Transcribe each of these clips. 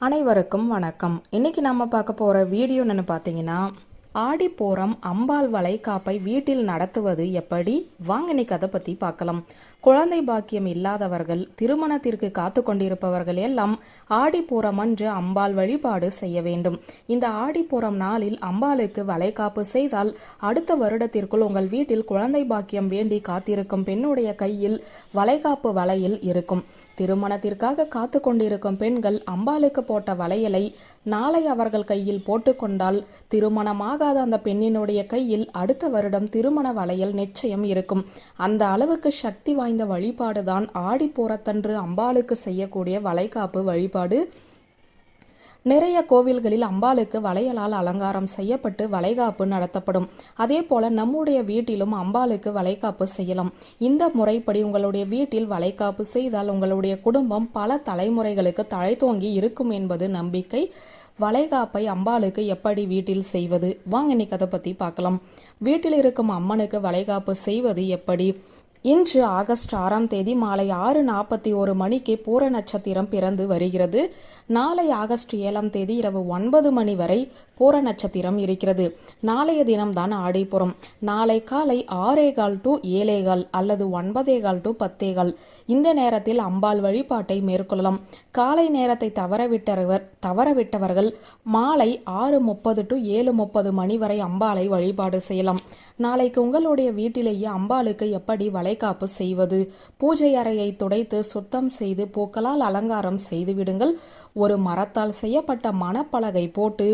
அனைவருக்கும் வணக்கம். இன்னைக்கு நம்ம பார்க்க போகிற வீடியோ என்னென்னு பார்த்தீங்கன்னா ஆடிப்போரம் அம்பாள் வளைகாப்பை வீட்டில் நடத்துவது எப்படி? வாங்க இன்னைக்கு அதை பற்றி பார்க்கலாம். குழந்தை பாக்கியம் இல்லாதவர்கள் திருமணத்திற்கு காத்து கொண்டிருப்பவர்கள் எல்லாம் ஆடிப்பூரம் அன்று அம்பாள் வழிபாடு செய்ய வேண்டும். இந்த ஆடிப்பூரம் நாளில் அம்பாளுக்கு வளைகாப்பு செய்தால் அடுத்த வருடத்திற்குள் உங்கள் வீட்டில் குழந்தை பாக்கியம் வேண்டி காத்திருக்கும் பெண்ணுடைய கையில் வளைகாப்பு வளையல் இருக்கும். திருமணத்திற்காக காத்து கொண்டிருக்கும் பெண்கள் அம்பாளுக்கு போட்ட வளையலை நாளை அவர்கள் கையில் போட்டுக்கொண்டால் திருமணமாகாத அந்த பெண்ணினுடைய கையில் அடுத்த வருடம் திருமண வளையல் நிச்சயம் இருக்கும். அந்த அளவுக்கு சக்தி வாய்ந்த வழிபாடுதான் ஆடிப்போரத்தன்று அம்பாளுக்கு செய்யக்கூடிய வளைகாப்பு வழிபாடு. நிறைய கோவில்களில் அம்பாளுக்கு வளையலால் அலங்காரம் செய்யப்பட்டு வளைகாப்பு நடத்தப்படும். அதே போல நம்முடைய வீட்டிலும் அம்பாளுக்கு வளைகாப்பு செய்யலாம். இந்த முறைப்படி உங்களுடைய வீட்டில் வளைகாப்பு செய்தால் உங்களுடைய குடும்பம் பல தலைமுறைகளுக்கு தழைத்தோங்கி இருக்கும் என்பது நம்பிக்கை. வளைகாப்பை அம்பாளுக்கு எப்படி வீட்டில் செய்வது? வாங்க இன்னைக்கு அதை பற்றி பார்க்கலாம். வீட்டில் இருக்கும் அம்மனுக்கு வளைகாப்பு செய்வது எப்படி? இன்று ஆகஸ்ட் ஆறாம் தேதி மாலை ஆறு நாற்பத்தி ஒரு மணிக்கு பூர நட்சத்திரம் பிறந்து வருகிறது. நாளை ஆகஸ்ட் ஏழாம் தேதி இரவு ஒன்பது மணி வரை பூர நட்சத்திரம் இருக்கிறது. நாளைய தினம்தான் ஆடிப்புறம் நாளை காலை ஆறேகால் டு ஏழேகால் அல்லது ஒன்பதேகால் டு பத்தேகால். இந்த நேரத்தில் அம்பாள் வழிபாட்டை மேற்கொள்ளலாம். காலை நேரத்தை தவறவிட்டவர் தவறவிட்டவர்கள் மாலை ஆறு முப்பது டு ஏழு முப்பது மணி வரை அம்பாளை வழிபாடு செய்யலாம். நாளைக்கு உங்களுடைய வீட்டிலேயே அம்பாளுக்கு எப்படி வளைகாப்பு செய்வது. பூஜை அறையை துடைத்து சுத்தம் செய்து பூக்களால் அலங்காரம் செய்துவிடுங்கள் ஒரு மரத்தால் செய்யப்பட்ட மணப்பலகை போட்டு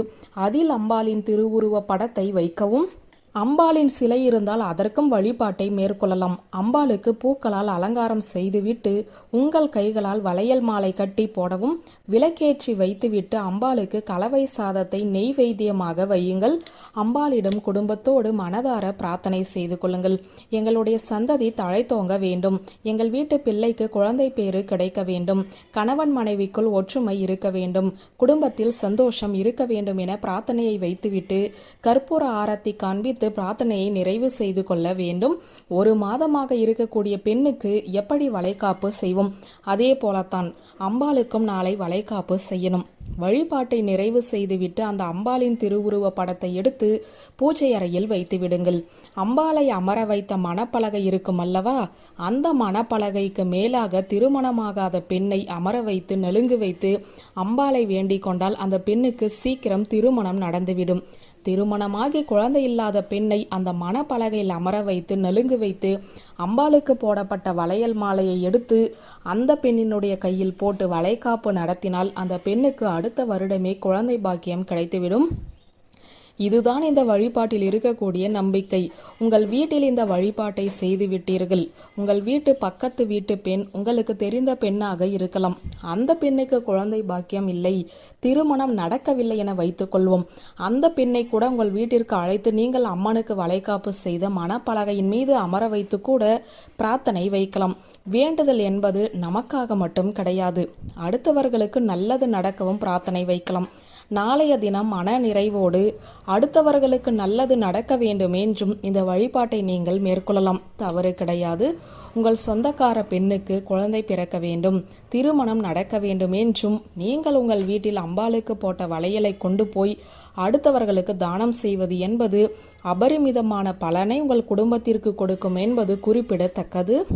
அதில் அம்பாளின் திருவுருவ படத்தை வைக்கவும். அம்பாளின் சிலை இருந்தால் அதற்கும் வழிபாட்டை மேற்கொள்ளலாம். அம்பாளுக்கு பூக்களால் அலங்காரம் செய்துவிட்டு உங்கள் கைகளால் வளையல் மாலை கட்டி போடவும். விளக்கேற்றி வைத்துவிட்டு அம்பாளுக்கு கலவை சாதத்தை நெய் வைத்தியமாக வையுங்கள். அம்பாளிடம் குடும்பத்தோடு மனதார பிரார்த்தனை செய்து கொள்ளுங்கள். எங்களுடைய சந்ததி தழைத்தோங்க வேண்டும். எங்கள் வீட்டு பிள்ளைக்கு குழந்தை பேறு கிடைக்க வேண்டும். கணவன் மனைவிக்குள் ஒற்றுமை இருக்க வேண்டும். குடும்பத்தில் சந்தோஷம் இருக்க வேண்டும் என பிரார்த்தனையை வைத்துவிட்டு கற்பூர ஆரத்தி காண்பித்து பிரார்த்தனையை நிறைவு செய்து கொள்ள வேண்டும். ஒரு மாதமாக இருக்கக்கூடிய பெண்ணுக்கு எப்படி வளைகாப்பு செய்வோம்? அதே போலத்தான் அம்பாளுக்கும் நாளை வளைகாப்பு செய்யணும். வழிபாட்டை நிறைவு செய்துவிட்டு அந்த அம்பாளின் திருவுருவ படத்தை எடுத்து பூஜை அறையில் வைத்து விடுங்கள். அம்பாளை அமர வைத்த மணப்பலகை இருக்கும் அல்லவா? அந்த மணப்பலகைக்கு மேலாக திருமணமாகாத பெண்ணை அமர வைத்து நெலுங்கு வைத்து அம்பாளை வேண்டிக் கொண்டால் அந்த பெண்ணுக்கு சீக்கிரம் திருமணம் நடந்துவிடும். திருமணமாகி குழந்தை இல்லாத பெண்ணை அந்த மணப்பலகையில் அமர வைத்து நலுங்கு வைத்து அம்பாளுக்கு போடப்பட்ட வளையல் மாலையை எடுத்து அந்த பெண்ணினுடைய கையில் போட்டு வளைகாப்பு நடத்தினால் அந்த பெண்ணுக்கு அடுத்த வருடமே குழந்தை பாக்கியம் கிடைத்துவிடும். இதுதான் இந்த வழிபாட்டில் இருக்கக்கூடிய நம்பிக்கை. உங்கள் வீட்டில் இந்த வழிபாட்டை செய்து விட்டீர்கள். உங்கள் வீட்டு பக்கத்து வீட்டு பெண் உங்களுக்கு தெரிந்த பெண்ணாக இருக்கலாம். அந்த பெண்ணுக்கு குழந்தை பாக்கியம் இல்லை. திருமணம் நடக்கவில்லை என வைத்துக்கொள்வோம் அந்த பெண்ணை கூட உங்கள் வீட்டிற்கு அழைத்து நீங்கள் அம்மனுக்கு வளைகாப்பு செய்த மனப்பலகையின் மீது அமர வைத்து கூட பிரார்த்தனை வைக்கலாம். வேண்டுதல் என்பது நமக்காக மட்டும் கிடையாது. அடுத்தவர்களுக்கு நல்லது நடக்கவும் பிரார்த்தனை வைக்கலாம். நாளைய தினம் மன நிறைவோடு அடுத்தவர்களுக்கு நல்லது நடக்க வேண்டும் என்றும் இந்த வழிபாட்டை நீங்கள் மேற்கொள்ளலாம். தவறு கிடையாது. உங்கள் சொந்தக்கார பெண்ணுக்கு குழந்தை பிறக்க வேண்டும். திருமணம் நடக்க வேண்டும் என்றும் நீங்கள் உங்கள் வீட்டில் அம்பாளுக்கு போட்ட வளையலை கொண்டு போய் அடுத்தவர்களுக்கு தானம் செய்வது என்பது அபரிமிதமான பலனை உங்கள் குடும்பத்திற்கு கொடுக்கும் என்பது குறிப்பிடத்தக்கது.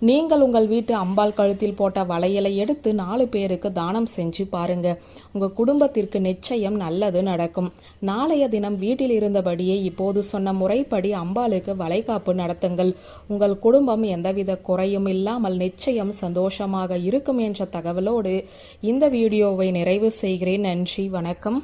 நீங்கள் உங்கள் வீட்டு அம்பாள் கழுத்தில் போட்ட வளையலை எடுத்து நாலு பேருக்கு தானம் செஞ்சு பாருங்க. உங்க குடும்பத்திற்கு நிச்சயம் நல்லது நடக்கும். நாளைய தினம் வீட்டில் இருந்தபடியே இப்போது சொன்ன முறைப்படி அம்பாளுக்கு வளைகாப்பு நடத்துங்கள். உங்கள் குடும்பம் எந்தவித குறையும் இல்லாமல் நிச்சயம் சந்தோஷமாக இருக்கும் என்ற தகவலோடு இந்த வீடியோவை நிறைவு செய்கிறேன். நன்றி வணக்கம்.